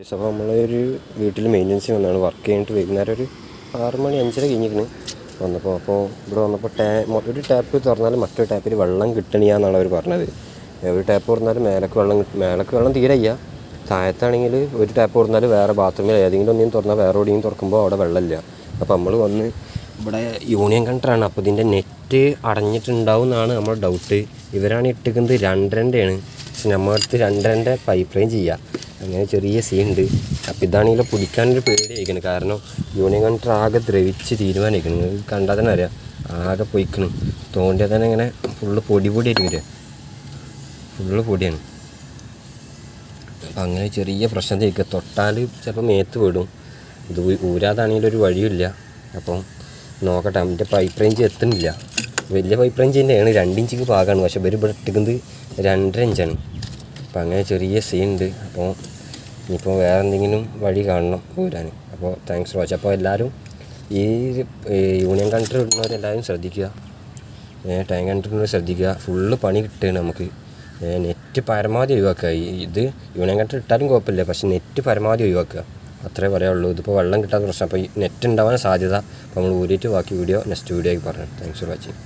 അപ്പോൾ നമ്മളൊരു വീട്ടിൽ മെയിന്റനൻസിന് വന്നതാണ് വർക്ക് ചെയ്തിട്ട് വൈകുന്നേരം ഒരു ആറ് മണി അഞ്ചര കഴിഞ്ഞിരിക്കണ്. വന്നപ്പോൾ അപ്പോൾ ഇവിടെ വന്നപ്പോൾ ടാ ഒരു ടാപ്പ് തുറന്നാൽ മറ്റൊരു ടാപ്പിൽ വെള്ളം കിട്ടണിയാന്നാണ് അവർ പറഞ്ഞത്. ഒരു ടാപ്പ് തുറന്നാൽ മേലക്ക് വെള്ളം മേലക്ക് വെള്ളം തീരെ ഇല്ല. താഴത്താണെങ്കിൽ ഒരു ടാപ്പ് തുറന്നാൽ വേറെ ബാത്റൂമിൽ ഏതെങ്കിലും ഒന്നും തുറന്നാൽ വേറെ എവിടെയും തുറക്കുമ്പോൾ അവിടെ വെള്ളമില്ല അപ്പോൾ നമ്മൾ വന്ന് ഇവിടെ യൂണിയൻ കണ്ടറാണ് അപ്പോൾ ഇതിന്റെ നെറ്റ് അടഞ്ഞിട്ടുണ്ടാവും എന്നാണ് നമ്മുടെ ഡൗട്ട് ഇവരാണ് ഇട്ടിക്കുന്നത് രണ്ടരന്റെയാണ്. പക്ഷെ നമ്മുടെ അടുത്ത് രണ്ടരന്റെ പൈപ്പ് ലൈൻ ചെയ്യുക അങ്ങനെ ചെറിയ സീ ഉണ്ട് അപ്പോൾ ഇതാണെങ്കിൽ പിടിക്കാനൊരു പേടിയായിരിക്കണം. കാരണം യൂണിയൻ കണ്ടർ ആകെ ദ്രവിച്ച് തീരുമാനിക്കണം. കണ്ടാൽ തന്നെ അറിയാം. ആകെ പൊയ്ക്കണം. തോണ്ടിയാൽ തന്നെ ഇങ്ങനെ ഫുള്ള് പൊടി പൊടിയായിട്ട് വരിക ഫുള്ള് പൊടിയാണ്. അപ്പം അങ്ങനെ ചെറിയ പ്രശ്നം തേക്കുക തൊട്ടാൽ ചിലപ്പോൾ മേത്ത് വിടും. ഇത് ഊരാതാണെങ്കിലും ഒരു വഴിയില്ല അപ്പം നോക്കട്ടെ. അതിന്റെ പൈപ്പ് റേഞ്ച് എത്തുന്നില്ല. വലിയ പൈപ്പ് റേഞ്ച് തന്നെയാണ്. രണ്ട് ഇഞ്ചിക്ക് പാകമാണ് പക്ഷെ ഇവർ ഇവിടെ ഇട്ടിക്കുന്നത് രണ്ടര ഇഞ്ചാണ് അപ്പം അങ്ങനെ ചെറിയ സീൻ ഉണ്ട് അപ്പോൾ ഇനിയിപ്പോൾ വേറെ എന്തെങ്കിലും വഴി കാണണം പോരാൻ അപ്പോൾ താങ്ക്സ് ഫോർ വാച്ച് അപ്പോൾ എല്ലാവരും ഈ യൂണിയൻ കൺട്രി ഇടുന്നവരെല്ലാവരും ശ്രദ്ധിക്കുക. ടാങ്ക് കണ്ടിട്ട് ശ്രദ്ധിക്കുക. ഫുള്ള് പണി കിട്ടുകയാണ് നമുക്ക്. നെറ്റ് പരമാവധി ഒഴിവാക്കുക. ഇത് യൂണിയൻ കൺട്രി ഇട്ടാലും കുഴപ്പമില്ല. പക്ഷേ നെറ്റ് പരമാവധി ഒഴിവാക്കുക. അത്രേ പറയാനുള്ളൂ. ഇതിപ്പോൾ വെള്ളം കിട്ടാത്ത പ്രശ്നം. അപ്പോൾ ഈ നെറ്റ് ഉണ്ടാവാൻ സാധ്യത. അപ്പോൾ നമ്മൾ ഊരിയിട്ട് ബാക്കി വീഡിയോ നെക്സ്റ്റ് വീഡിയോ ആയി പറഞ്ഞു താങ്ക്സ് ഫോർ വാച്ചിങ്